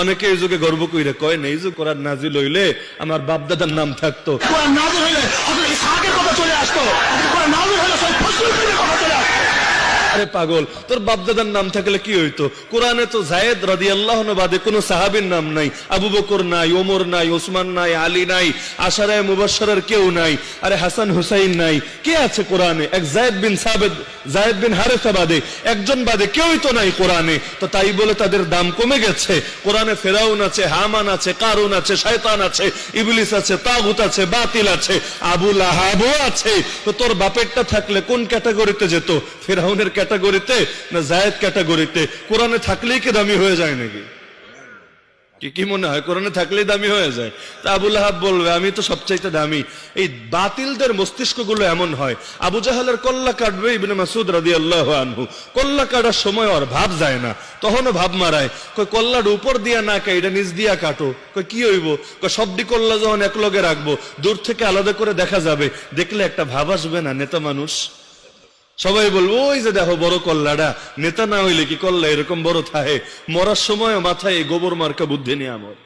অনেকে এই যুগে গর্ব কইরে কয়, না, এই যুগ করার নাজিল হইলে আমার বাপদাদার নাম থাকতো। কোরআন নাজির হইলে কথা চলে আসতো। আরে পাগল, তোর বাপদাদার নাম থাকলে কি হইতো? কোরআনে তো জায়েদ রাদি আল্লাহ বাদে কোনো সাহাবীর নাম নাই। আবু বকর নাই, ওমর নাই, ওসমান নাই, আলী নাই, আশারায় মুবাশশারের কেউ নাই, আরে হাসান হুসাইন নাই। কে আছে কোরআনে? এক জায়েদ বিন সাবেদ, জায়েদ বিন হারেসা বাদে, একজন বাদে কেউই তো নাই কোরআনে। তো তাই বলে তাদের দাম কমে গেছে। কোরআনে ফেরাউন আছে, হামান আছে, কারুন আছে, শয়তান আছে, ইবলিস আছে, তাগুত আছে, বাতিল আছে আবুল আহাবও আছে। তো তোর বাপেরটা থাকলে কোন ক্যাটাগরিতে যেত? ফেরাউনের ক্যাটাগরিতে না জায়েদ ক্যাটাগরিতে? কোরআনে থাকলেই কি দামি হয়ে যায় নাকি? কি কি মনে হয়? কোরআনে থাকলেই দামি হয়ে যায়? তা আবুল আহাব বলবে, আমি তো সবচাইতে দামি। এই বাতিলদের মস্তিষ্কগুলো এমন হয়, আবু জাহালের কল্লা কাটবে ইবনে মাসুদ রাদি আল্লাহ আনহু। কল্লা কাটার সময় ওর ভাব যায় না, তখনও ভাব মারায়। কই কল্লার উপর দিয়া না কে এটা নিচ দিয়া কাটো। কই কি হইব? কই সবটি কল্লা যখন এক লগে রাখব, দূর থেকে আলাদা করে দেখা যাবে, দেখলে একটা ভাব আসবে না, নেতা মানুষ। সবাই বলব, ওই যে দেখো বড় কল্লাটা নেতা না হইলে কি কল্লা এরকম বড় থাহে মরার সময় মাথায় গোবর মার্কা বুদ্ধি নিয়ে আমার।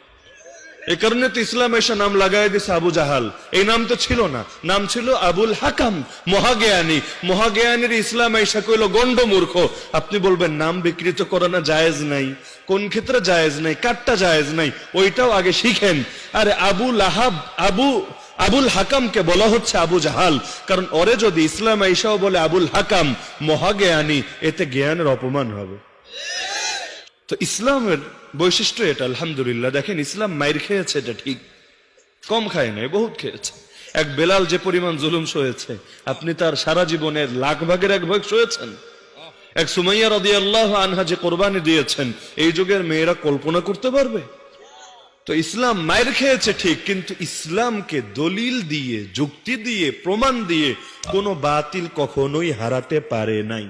এই কারণে তো ইসলাম এসে নাম লাগাই দিছে আবু জাহাল। এই নাম তো ছিল না, নাম ছিল আবুল হাকাম, মহাজ্ঞানী। মহাজ্ঞানীর ইসলাম এসে কইল গন্ড মূর্খ, আপনি বলবেন নাম বিকৃত করা না জায়েজ নাই। কোন ক্ষেত্রে জায়েজ নাই কাটটা জায়েজ নাই, ওইটাও আগে শিখেন। আরে আবু লাহাব, আবু আবুল হাকামকে বলা হচ্ছে আবু জাহাল, কারণ ওরে যদি ইসলাম আইসাও বলে আবুল হাকাম, মহাজ্ঞানী, এতে জ্ঞানের অপমান হবে। তো ইসলামের বৈশিষ্ট্য এটা, আলহামদুলিল্লাহ। দেখেন, ইসলাম মাইর খেয়েছে, এটা ঠিক। কম খায় নাই, বহুত খেয়েছে। এক বেলাল যে পরিমাণ জুলুম সয়েছে, আপনি তার সারা জীবনের লাখ ভাগের এক ভাগ সয়েছেন। এক সুমাইয়া রদি আল্লাহ আনহা যে কোরবানি দিয়েছেন, এই যুগের মেয়েরা কল্পনা করতে পারবে? তো ইসলাম মায়ের খেয়েছে ঠিক, কিন্তু ইসলামকে দলিল দিয়ে, যুক্তি দিয়ে, প্রমাণ দিয়ে কোনো বাতিল কখনোই হারাতে পারে নাই।